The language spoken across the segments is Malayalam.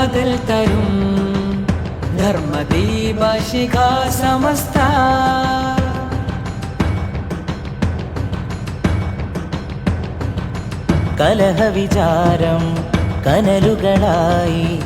കാതൽ തരും. ധർമ്മദീപശിഖ ശിഖ സമസ്ത. കലഹവിചാരം കനലുകളായി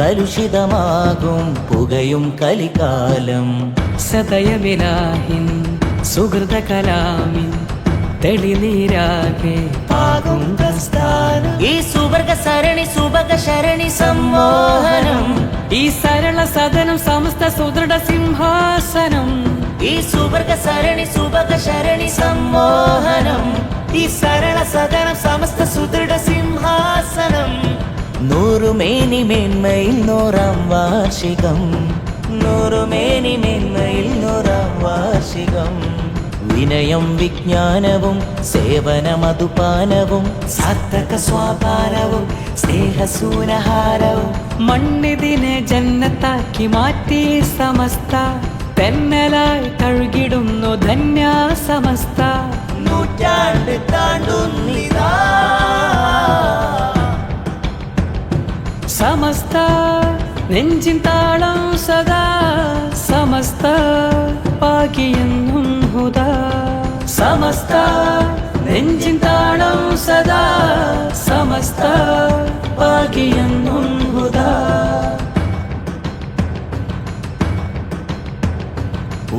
കലുഷിതമാകും പുകയും കലികാലം. സദയവിലാഹിൻ സുഹൃത കലാമിൻ തെളിനീരാകെ. പാകും പ്രസ്ഥാനം. ഈ സുവർഗ സരണി സുഭഗ ശരണി സമ്മോഹനം. ഈ സരള സദനം സമസ്ത സുദൃഢ സിംഹാസനം. ഈ സുവർഗ സരണി സുഭഗ ശരണി സമ്മോഹനം. ഈ സരള സദനം സമസ്ത സുദൃഢ സിംഹാസനം. നൂറുമേനി മേന്മയിൽ നൂറാം വാർഷികം. നൂറുമേനി മേന്മയിൽ നൂറാം വാർഷികം. വിനയം വിജ്ഞാനവും സേവനമതുപാനവും സാർത്ഥക സ്വാപാനവും സ്നേഹസൂനഹാരവും. മണ്ണിതിനെ ജന്നത്താക്കി മാറ്റി സമസ്ത. തെന്നലായി കഴുകിടുന്നു ധന്യ സമസ്ത. നൂറ്റാണ്ട് താണ്ടുന്നിതാ. സമസ്ത നെഞ്ചിൻ താളം സദാ. സമസ്ത പാകിയെന്നും സമസ്ത. നെഞ്ചിൻ താളം സദാ സമസ്ത. പാകിയെന്നും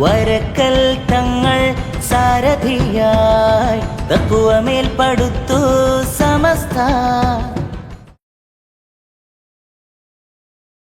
വരക്കൽ തങ്ങൾ സാരഥിയായി തക്കുവമേൽ പടുത്തു സമസ്ത.